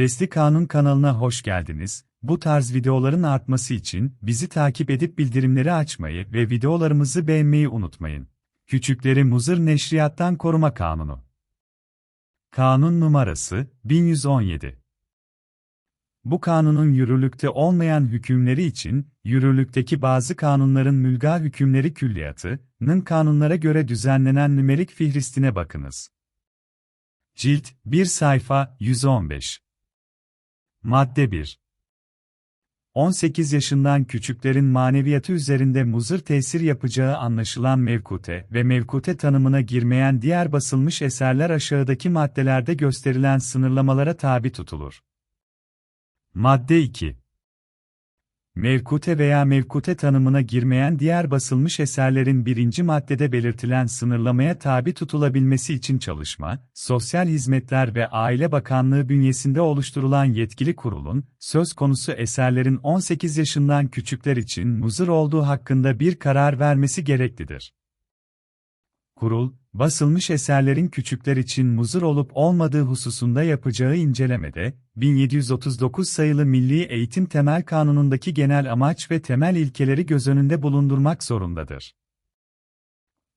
Sesli Kanun kanalına hoş geldiniz. Bu tarz videoların artması için bizi takip edip bildirimleri açmayı ve videolarımızı beğenmeyi unutmayın. Küçükleri Muzır Neşriyattan Koruma Kanunu Kanun numarası 1117 Bu kanunun yürürlükte olmayan hükümleri için, yürürlükteki bazı kanunların mülga hükümleri külliyatının kanunlara göre düzenlenen nümerik fihristine bakınız. Cilt 1 sayfa 115 Madde 1 18 yaşından küçüklerin maneviyatı üzerinde muzır tesir yapacağı anlaşılan mevkute ve mevkute tanımına girmeyen diğer basılmış eserler aşağıdaki maddelerde gösterilen sınırlamalara tabi tutulur. Madde 2 Mevkute veya mevkute tanımına girmeyen diğer basılmış eserlerin birinci maddede belirtilen sınırlamaya tabi tutulabilmesi için çalışma, Sosyal Hizmetler ve Aile Bakanlığı bünyesinde oluşturulan yetkili kurulun, söz konusu eserlerin 18 yaşından küçükler için muzır olduğu hakkında bir karar vermesi gereklidir. Kurul, basılmış eserlerin küçükler için muzır olup olmadığı hususunda yapacağı incelemede, 1739 sayılı Milli Eğitim Temel Kanunu'ndaki genel amaç ve temel ilkeleri göz önünde bulundurmak zorundadır.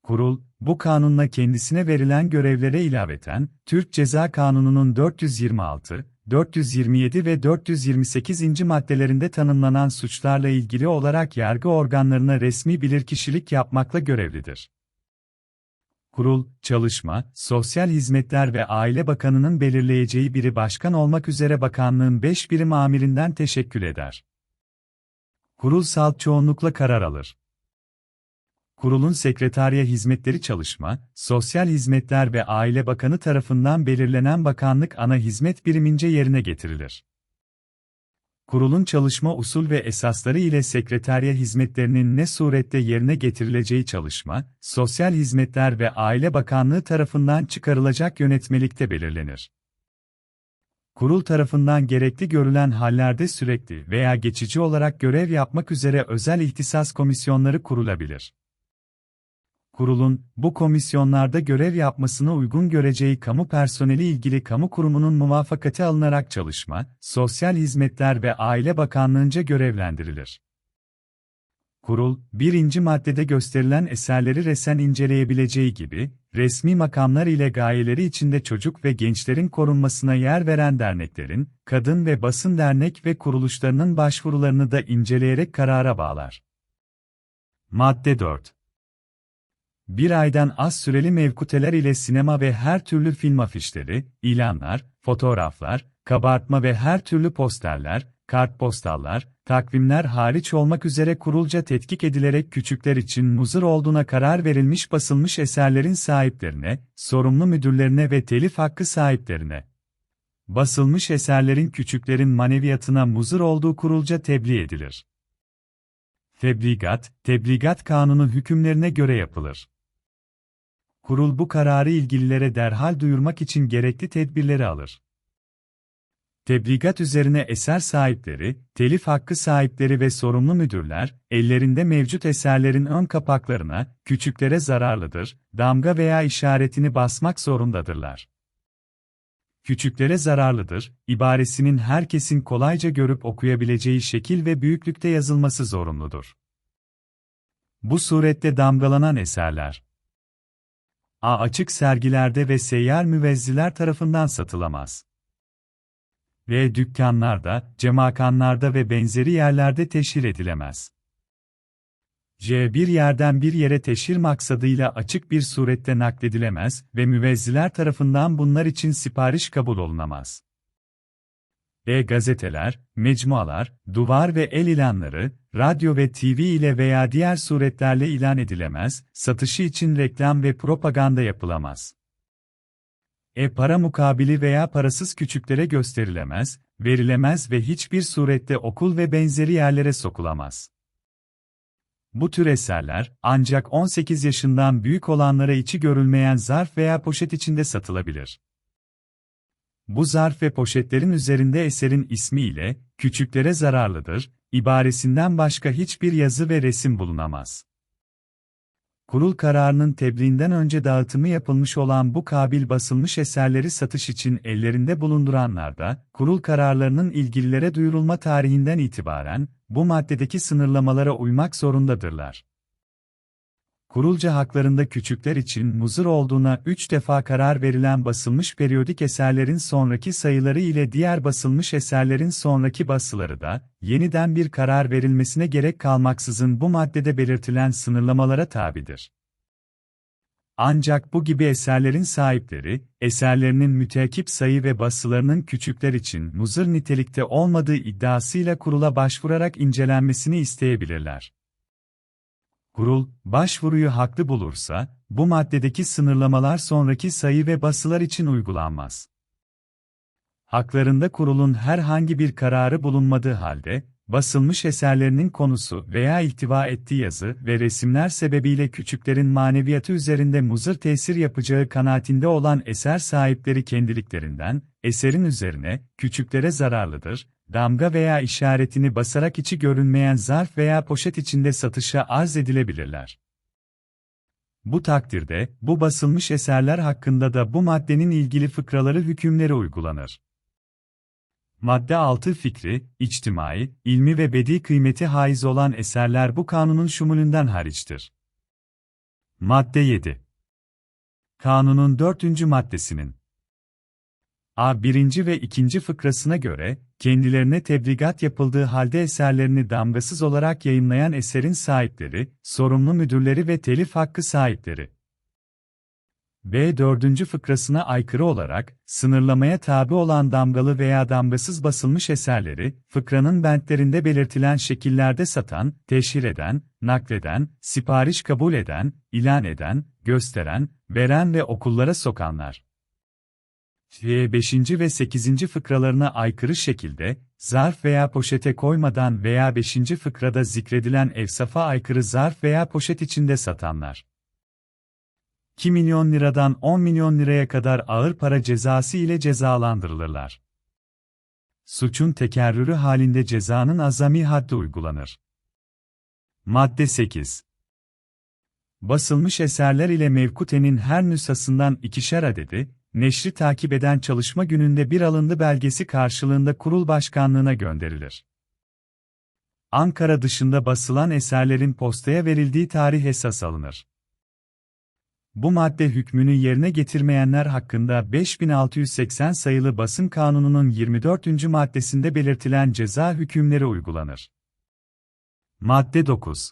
Kurul, bu kanunla kendisine verilen görevlere ilaveten, Türk Ceza Kanunu'nun 426, 427 ve 428. maddelerinde tanımlanan suçlarla ilgili olarak yargı organlarına resmi bilirkişilik yapmakla görevlidir. Kurul, Çalışma, Sosyal Hizmetler ve Aile Bakanı'nın belirleyeceği biri başkan olmak üzere bakanlığın 5 birim amirinden teşekkül eder. Kurul salt çoğunlukla karar alır. Kurulun sekreteriye hizmetleri çalışma, Sosyal Hizmetler ve Aile Bakanı tarafından belirlenen bakanlık ana hizmet birimince yerine getirilir. Kurulun çalışma usul ve esasları ile sekreteriye hizmetlerinin ne surette yerine getirileceği çalışma, Sosyal Hizmetler ve Aile Bakanlığı tarafından çıkarılacak yönetmelikte belirlenir. Kurul tarafından gerekli görülen hallerde sürekli veya geçici olarak görev yapmak üzere özel ihtisas komisyonları kurulabilir kurulun, bu komisyonlarda görev yapmasına uygun göreceği kamu personeli ilgili kamu kurumunun muvafakati alınarak çalışma, Sosyal Hizmetler ve Aile Bakanlığı'nca görevlendirilir. Kurul, birinci maddede gösterilen eserleri resen inceleyebileceği gibi, resmi makamlar ile gayeleri içinde çocuk ve gençlerin korunmasına yer veren derneklerin, kadın ve basın dernek ve kuruluşlarının başvurularını da inceleyerek karara bağlar. Madde 4 bir aydan az süreli mevkuteler ile sinema ve her türlü film afişleri, ilanlar, fotoğraflar, kabartma ve her türlü posterler, kartpostallar, takvimler hariç olmak üzere kurulca tetkik edilerek küçükler için muzır olduğuna karar verilmiş basılmış eserlerin sahiplerine, sorumlu müdürlerine ve telif hakkı sahiplerine, basılmış eserlerin küçüklerin maneviyatına muzır olduğu kurulca tebliğ edilir. Tebligat, tebligat kanunu hükümlerine göre yapılır. Kurul bu kararı ilgililere derhal duyurmak için gerekli tedbirleri alır. Tebligat üzerine eser sahipleri, telif hakkı sahipleri ve sorumlu müdürler, ellerinde mevcut eserlerin ön kapaklarına, küçüklere zararlıdır, damga veya işaretini basmak zorundadırlar. Küçüklere zararlıdır, ibaresinin herkesin kolayca görüp okuyabileceği şekil ve büyüklükte yazılması zorunludur. Bu surette damgalanan eserler, A açık sergilerde ve seyyar müvezziler tarafından satılamaz. V dükkanlarda, cemakanlarda ve benzeri yerlerde teşhir edilemez. C bir yerden bir yere teşhir maksadıyla açık bir surette nakledilemez ve müvezziler tarafından bunlar için sipariş kabul olunamaz. E-gazeteler, mecmualar, duvar ve el ilanları, radyo ve TV ile veya diğer suretlerle ilan edilemez, satışı için reklam ve propaganda yapılamaz. E-para mukabili veya parasız küçüklere gösterilemez, verilemez ve hiçbir surette okul ve benzeri yerlere sokulamaz. Bu tür eserler, ancak 18 yaşından büyük olanlara içi görülmeyen zarf veya poşet içinde satılabilir. Bu zarf ve poşetlerin üzerinde eserin ismi ile, küçüklere zararlıdır, ibaresinden başka hiçbir yazı ve resim bulunamaz. kurul kararının tebliğinden önce dağıtımı yapılmış olan bu kabil basılmış eserleri satış için ellerinde bulunduranlar da, kurul kararlarının ilgililere duyurulma tarihinden itibaren, bu maddedeki sınırlamalara uymak zorundadırlar. Kurulca haklarında küçükler için muzır olduğuna üç defa karar verilen basılmış periyodik eserlerin sonraki sayıları ile diğer basılmış eserlerin sonraki basıları da, yeniden bir karar verilmesine gerek kalmaksızın bu maddede belirtilen sınırlamalara tabidir. Ancak bu gibi eserlerin sahipleri, eserlerinin müteakip sayı ve basılarının küçükler için muzır nitelikte olmadığı iddiasıyla kurula başvurarak incelenmesini isteyebilirler. Kurul, başvuruyu haklı bulursa, bu maddedeki sınırlamalar sonraki sayı ve basılar için uygulanmaz. Haklarında kurulun herhangi bir kararı bulunmadığı halde, basılmış eserlerinin konusu veya iltiva ettiği yazı ve resimler sebebiyle küçüklerin maneviyatı üzerinde muzır tesir yapacağı kanaatinde olan eser sahipleri kendiliklerinden, eserin üzerine, küçüklere zararlıdır, damga veya işaretini basarak içi görünmeyen zarf veya poşet içinde satışa arz edilebilirler. Bu takdirde, bu basılmış eserler hakkında da bu maddenin ilgili fıkraları hükümleri uygulanır. Madde 6 fikri, içtimai, ilmi ve bedi kıymeti haiz olan eserler bu kanunun şumulünden hariçtir. Madde 7 Kanunun 4. maddesinin A. 1. ve 2. fıkrasına göre, kendilerine tebligat yapıldığı halde eserlerini damgasız olarak yayınlayan eserin sahipleri, sorumlu müdürleri ve telif hakkı sahipleri. B. 4. fıkrasına aykırı olarak, sınırlamaya tabi olan damgalı veya damgasız basılmış eserleri, fıkranın bentlerinde belirtilen şekillerde satan, teşhir eden, nakleden, sipariş kabul eden, ilan eden, gösteren, veren ve okullara sokanlar. 5. ve 8. fıkralarına aykırı şekilde, zarf veya poşete koymadan veya 5. fıkrada zikredilen evsafa aykırı zarf veya poşet içinde satanlar. 2 milyon liradan 10 milyon liraya kadar ağır para cezası ile cezalandırılırlar. Suçun tekerrürü halinde cezanın azami haddi uygulanır. Madde 8 Basılmış eserler ile mevkutenin her nüshasından ikişer adedi, neşri takip eden çalışma gününde bir alındı belgesi karşılığında kurul başkanlığına gönderilir. Ankara dışında basılan eserlerin postaya verildiği tarih esas alınır. Bu madde hükmünü yerine getirmeyenler hakkında 5680 sayılı basın kanununun 24. maddesinde belirtilen ceza hükümleri uygulanır. Madde 9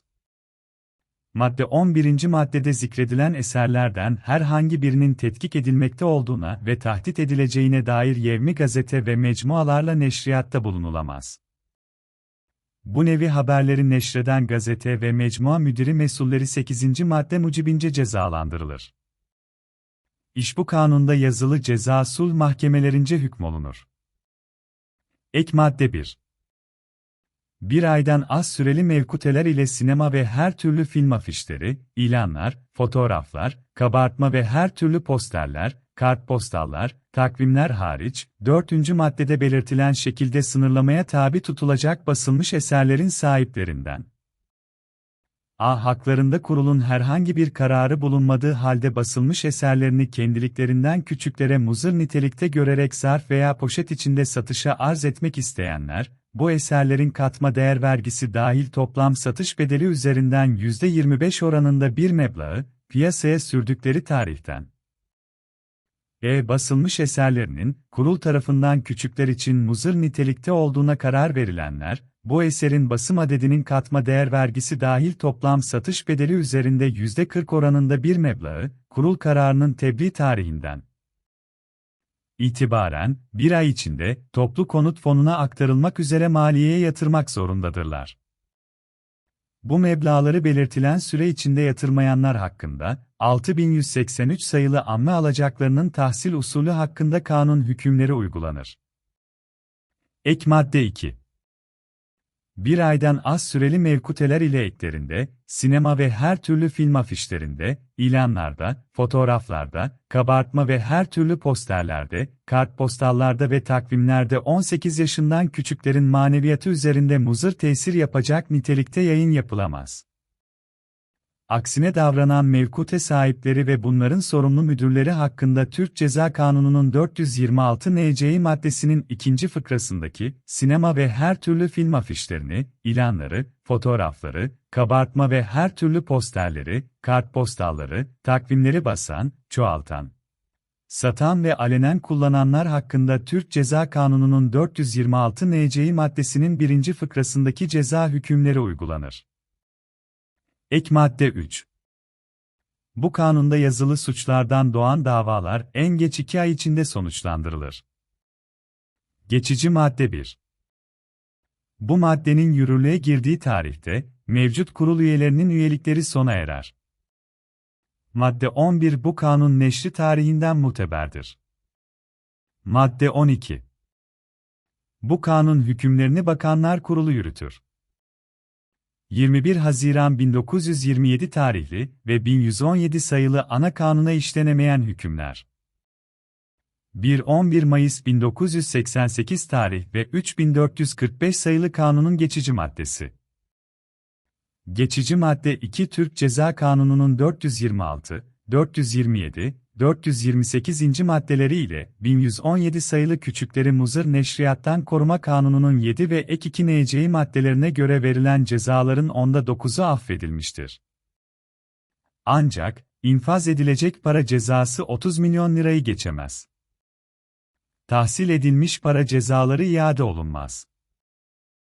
Madde 11. maddede zikredilen eserlerden herhangi birinin tetkik edilmekte olduğuna ve tahdit edileceğine dair yevmi gazete ve mecmualarla neşriyatta bulunulamaz. Bu nevi haberleri neşreden gazete ve mecmua müdiri mesulleri 8. madde mucibince cezalandırılır. İş bu kanunda yazılı ceza sulh mahkemelerince hükmolunur. Ek madde 1 bir aydan az süreli mevkuteler ile sinema ve her türlü film afişleri, ilanlar, fotoğraflar, kabartma ve her türlü posterler, kartpostallar, takvimler hariç, dördüncü maddede belirtilen şekilde sınırlamaya tabi tutulacak basılmış eserlerin sahiplerinden. A. Haklarında kurulun herhangi bir kararı bulunmadığı halde basılmış eserlerini kendiliklerinden küçüklere muzır nitelikte görerek zarf veya poşet içinde satışa arz etmek isteyenler, bu eserlerin katma değer vergisi dahil toplam satış bedeli üzerinden %25 oranında bir meblağı, piyasaya sürdükleri tarihten. E. Basılmış eserlerinin, kurul tarafından küçükler için muzır nitelikte olduğuna karar verilenler, bu eserin basım adedinin katma değer vergisi dahil toplam satış bedeli üzerinde %40 oranında bir meblağı, kurul kararının tebliğ tarihinden itibaren, bir ay içinde, toplu konut fonuna aktarılmak üzere maliyeye yatırmak zorundadırlar. Bu meblağları belirtilen süre içinde yatırmayanlar hakkında, 6183 sayılı amme alacaklarının tahsil usulü hakkında kanun hükümleri uygulanır. Ek madde 2 bir aydan az süreli mevkuteler ile eklerinde, sinema ve her türlü film afişlerinde, ilanlarda, fotoğraflarda, kabartma ve her türlü posterlerde, kartpostallarda ve takvimlerde 18 yaşından küçüklerin maneviyatı üzerinde muzır tesir yapacak nitelikte yayın yapılamaz. Aksine davranan mevkute sahipleri ve bunların sorumlu müdürleri hakkında Türk Ceza Kanunu'nun 426 NC'yi maddesinin ikinci fıkrasındaki, sinema ve her türlü film afişlerini, ilanları, fotoğrafları, kabartma ve her türlü posterleri, kartpostalları, takvimleri basan, çoğaltan, satan ve alenen kullananlar hakkında Türk Ceza Kanunu'nun 426 NC'yi maddesinin birinci fıkrasındaki ceza hükümleri uygulanır. Ek madde 3. Bu kanunda yazılı suçlardan doğan davalar en geç 2 ay içinde sonuçlandırılır. Geçici madde 1. Bu maddenin yürürlüğe girdiği tarihte, mevcut kurul üyelerinin üyelikleri sona erer. Madde 11 bu kanun neşri tarihinden muteberdir. Madde 12. Bu kanun hükümlerini Bakanlar Kurulu yürütür. 21 Haziran 1927 tarihli ve 1117 sayılı ana kanuna işlenemeyen hükümler. 1-11 Mayıs 1988 tarih ve 3445 sayılı kanunun geçici maddesi. Geçici madde 2 Türk Ceza Kanunu'nun 426, 427, 428. maddeleri ile 1117 sayılı küçükleri muzır neşriyattan koruma kanununun 7 ve ek 2 NC'yi maddelerine göre verilen cezaların onda 9'u affedilmiştir. Ancak, infaz edilecek para cezası 30 milyon lirayı geçemez. Tahsil edilmiş para cezaları iade olunmaz.